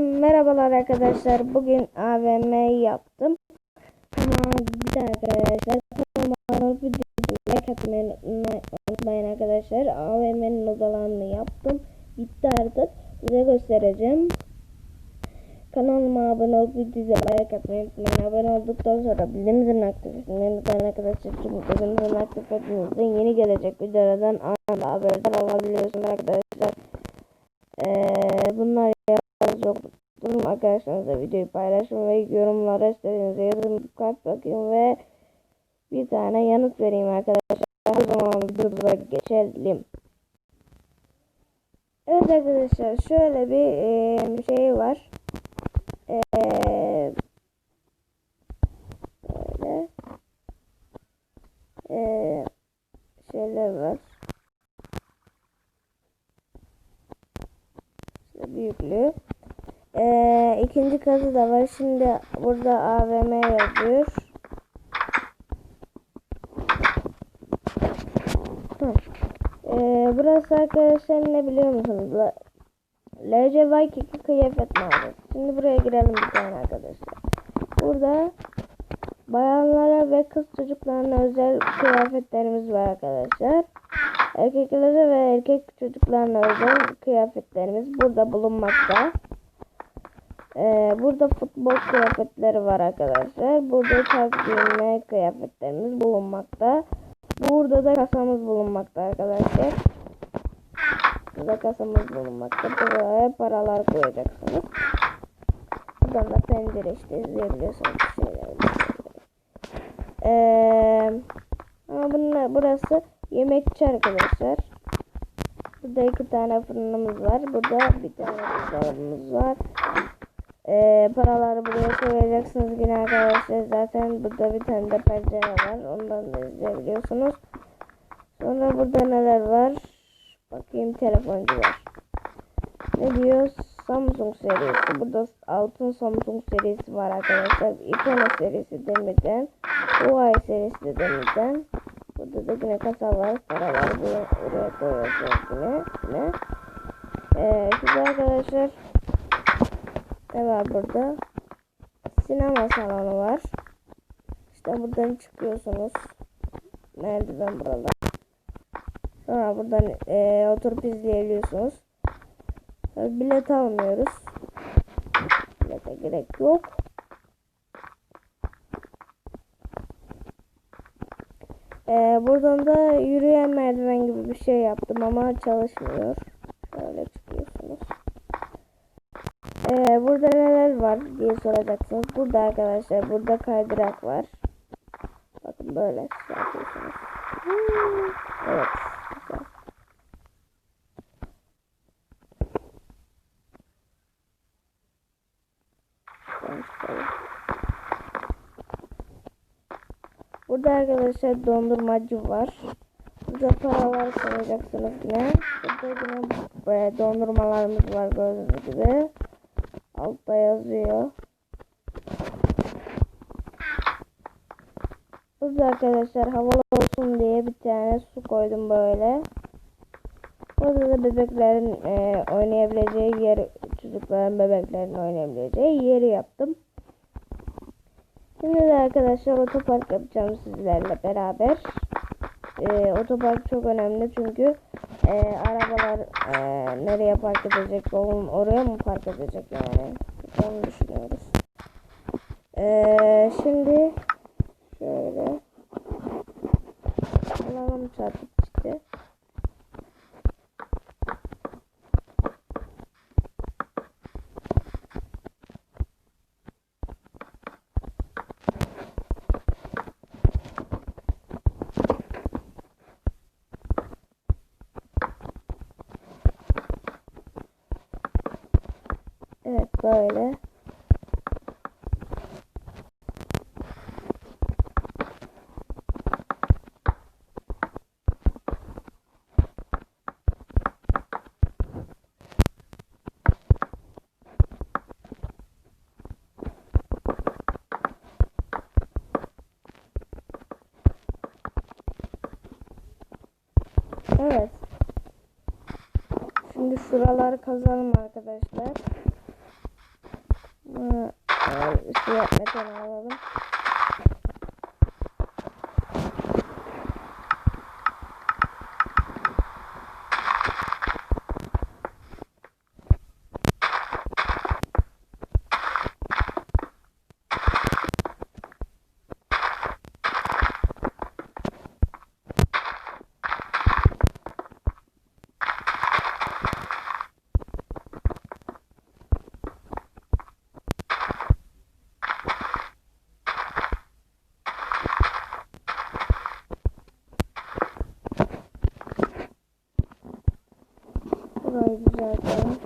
merhabalar arkadaşlar. Bugün AVM yaptım. Ama bir tane arkadaşlar. Kanalıma like unutmayın arkadaşlar. AVM'nin odalarını yaptım. Bitti artık. Size göstereceğim. Kanalıma abone olup videoyu like atmayı unutmayın. Abone olduktan sonra bildirim zilini aktif etmeyi unutmayın arkadaşlar. Çünkü bildirim zilini aktif ettiğinizde yeni gelecek videolardan anında haberdar olabiliyorsunuz arkadaşlar. Ee, bunlar yapmanız yok. Durun arkadaşlarınızla videoyu paylaşın ve yorumlara istediğinizi yazın. Kalp bakayım ve bir tane yanıt vereyim arkadaşlar. O zaman videomuza geçelim. Evet arkadaşlar şöyle bir e, şey var. E, böyle e, şeyler var. İşte büyüklüğü. İkinci kazı da var. Şimdi burada AVM yazıyor. Ee, burası arkadaşlar ne biliyor musunuz? LC Viking kıyafet mağazası. Şimdi buraya girelim bir tane arkadaşlar. Burada bayanlara ve kız çocuklarına özel kıyafetlerimiz var arkadaşlar. Erkeklere ve erkek çocuklarına özel kıyafetlerimiz burada bulunmakta. Ee, burada futbol kıyafetleri var arkadaşlar. Burada tarz giyinme kıyafetlerimiz bulunmakta. Burada da kasamız bulunmakta arkadaşlar. Burada kasamız bulunmakta. Buraya paralar koyacaksınız. Buradan da pencere işte izleyebiliyorsunuz. Ee, ama bunlar, burası yemekçi arkadaşlar. Burada iki tane fırınımız var. Burada bir tane buzdolabımız var. Ee, paraları buraya koyacaksınız yine arkadaşlar. Zaten burada bir tane de pencere var. Ondan da izleyebiliyorsunuz. Sonra burada neler var? Bakayım telefoncu var. Ne diyor? Samsung serisi. Burada altın Samsung serisi var arkadaşlar. Icona serisi demirden. Huawei serisi de demirden. Burada da yine kasa var. Paralar buraya, buraya koyuyorsunuz yine. yine. Ee, arkadaşlar. Ne var burada? Sinema salonu var. İşte buradan çıkıyorsunuz. Merdiven burada. Sonra buradan e, oturup izleyebiliyorsunuz. Tabii bilet almıyoruz. Bilete gerek yok. Ee, buradan da yürüyen merdiven gibi bir şey yaptım ama çalışmıyor. Şöyle çıkıyorsunuz. Ee, burada neler var diye soracaksınız. Burada arkadaşlar burada kaydırak var. Bakın böyle Evet. Güzel. Burada arkadaşlar dondurmacı var. Burada paralar koyacaksınız yine. Burada yine böyle dondurmalarımız var gördüğünüz gibi. Altta yazıyor. Burada arkadaşlar havalı olsun diye bir tane su koydum böyle. Burada da bebeklerin e, oynayabileceği yer, çocukların bebeklerin oynayabileceği yeri yaptım. Şimdi de arkadaşlar otopark yapacağım sizlerle beraber. E, otopark çok önemli çünkü e, arabalar e, nereye park edecek, oğlum oraya mı park edecek yani. Onu düşünüyoruz. E, şimdi şöyle alalım çarpıp çıktı. Evet böyle. Evet. Şimdi şuraları kazalım arkadaşlar. Ha, e, siyah beton alalım. Burayı düzeltelim.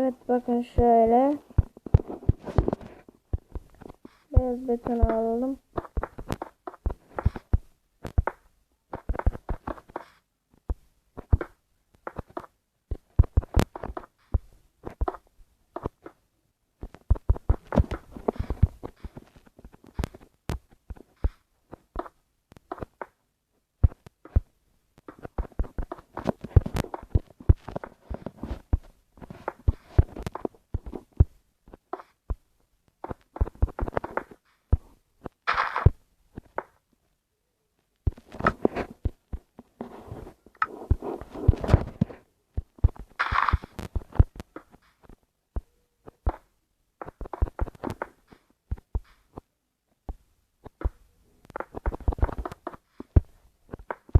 Evet bakın şöyle. Beyaz beton alalım.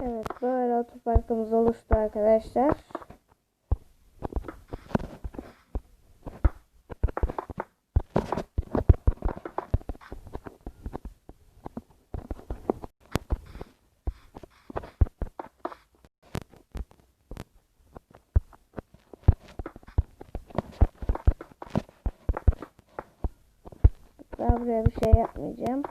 Evet böyle otoparkımız oluştu arkadaşlar. Ben buraya bir şey yapmayacağım.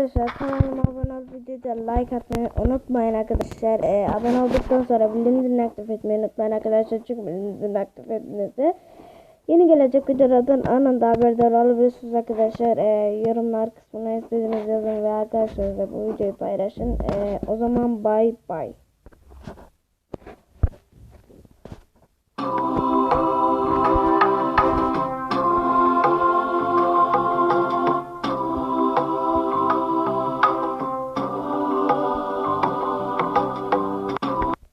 Arkadaşlar kanalıma abone olup videoda like atmayı unutmayın arkadaşlar. Ee, abone olduktan sonra bildirimleri aktif etmeyi unutmayın arkadaşlar. Çünkü bildirimleri aktif etmenizi yeni gelecek videolardan anında haberdar olabilirsiniz arkadaşlar. Ee, yorumlar kısmına istediğiniz yazın ve arkadaşlarınızla bu videoyu paylaşın. Ee, o zaman bye bye.